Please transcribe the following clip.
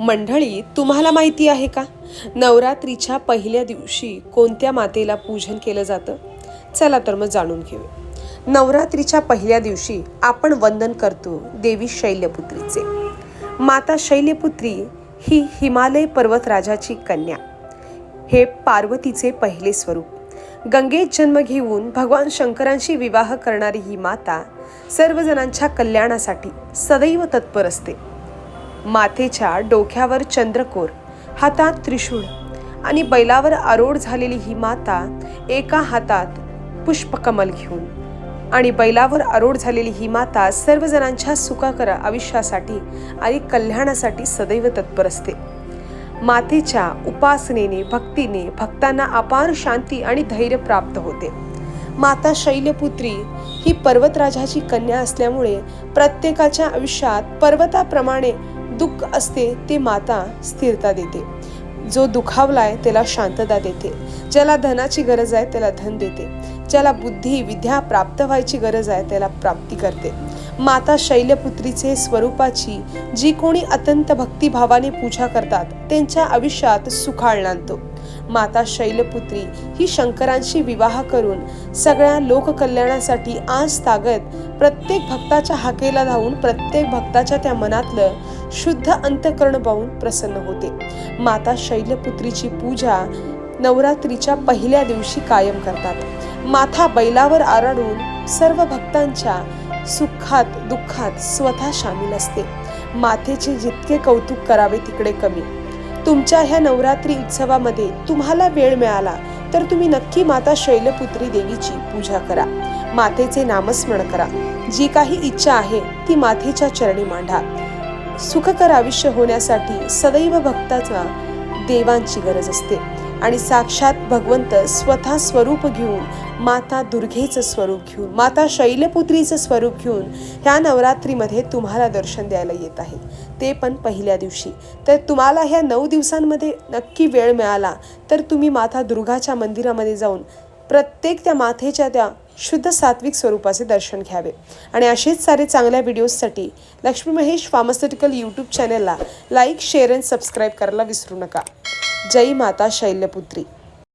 मंडळी तुम्हाला माहिती आहे का? नवरात्रीच्या पहिल्या दिवशी कोणत्या मातेला पूजन केलं जातं? चला तर मग जाणून घेऊया. नवरात्रीच्या पहिल्या दिवशी आपण वंदन करतो देवी शैल्यपुत्रीचे. माता शैल्यपुत्री ही हिमालय पर्वतराजाची कन्या. हे पार्वतीचे पहिले स्वरूप. गंगेत जन्म घेऊन भगवान शंकरांशी विवाह करणारी ही माता सर्वजणांच्या कल्याणासाठी सदैव तत्पर असते. माथेच्या डोक्यावर चंद्रकोर हातात त्रिशूळ आणि बैलावर आरोढ झालेली ही माता एका हातात पुष्पकमल घेऊन आणि बैलावर आरोढ झालेली ही माता सर्वजणांच्या सुखाकर आयुष्यासाठी आणि कल्याणासाठी सदैव तत्पर असते. मातेच्या उपासनेने भक्तीने भक्तांना अपार शांती आणि धैर्य प्राप्त होते. माता शैलपुत्री ही पर्वतराजाची कन्या असल्यामुळे प्रत्येकाच्या आयुष्यात पर्वताप्रमाणे दुःख असते ती माता स्थिरता देते. जो दुखावलाय त्याला शांतता देते. ज्याला धनाची गरज आहे त्याला धन देते. ज्याला बुद्धी विद्या प्राप्त व्हायची गरज आहे त्याला प्राप्ती करते. माता शैलपुत्रीचे स्वरूपाची जी कोणी अत्यंत भक्तिभावाने पूजा करतात त्यांच्या आयुष्यात सुखाळ नांदतो. माता शैलपुत्री ही शंकरांशी विवाह करून सगळ्या लोककल्याणासाठी आज तागत प्रत्येक भक्ताच्या हाकेला धावून प्रत्येक भक्ताच्या त्या मनातलं शुद्ध अंतकरण पाहून प्रसन्न होते. माता शैलपुत्रीची पूजा नवरात्रीच्या पहिल्या दिवशी कायम करतात. माथा बैलावर आरडून सर्व भक्तांच्या सुखात दुःखात स्वतः सामील असते. मातेचे जितके कौतुक करावे तिकडे कमी. तुमच्या ह्या नवरात्री उत्सवामध्ये तुम्हाला वेळ मिळाला तर तुम्ही नक्की माता शैलपुत्री देवीची पूजा करा. मातेचे नामस्मरण करा. जी काही इच्छा आहे ती मातेच्या चरणी मांडा. सुखकर आयुष्य होण्यासाठी सदैव भक्ताचा देवांची गरज असते. आणि साक्षात भगवंत स्वतः स्वरूप घेऊन माता दुर्गेचं स्वरूप घेऊन माता शैलपुत्रीचं स्वरूप घेऊन ह्या नवरात्रीमध्ये तुम्हाला दर्शन द्यायला येत आहे. ते पण पहिल्या दिवशी. तर तुम्हाला ह्या नऊ दिवसांमध्ये नक्की वेळ मिळाला तर तुम्ही माता दुर्गाच्या मंदिरामध्ये जाऊन प्रत्येक त्या माथेच्या त्या शुद्ध सात्विक स्वरूपाचे दर्शन घ्यावे. आणि असेच सारे चांगल्या व्हिडिओजसाठी लक्ष्मी महेश फार्मास्युटिकल यूट्यूब चॅनलला लाईक शेअर अँड सबस्क्राईब करायला विसरू नका. जय माता शैल्यपुत्री.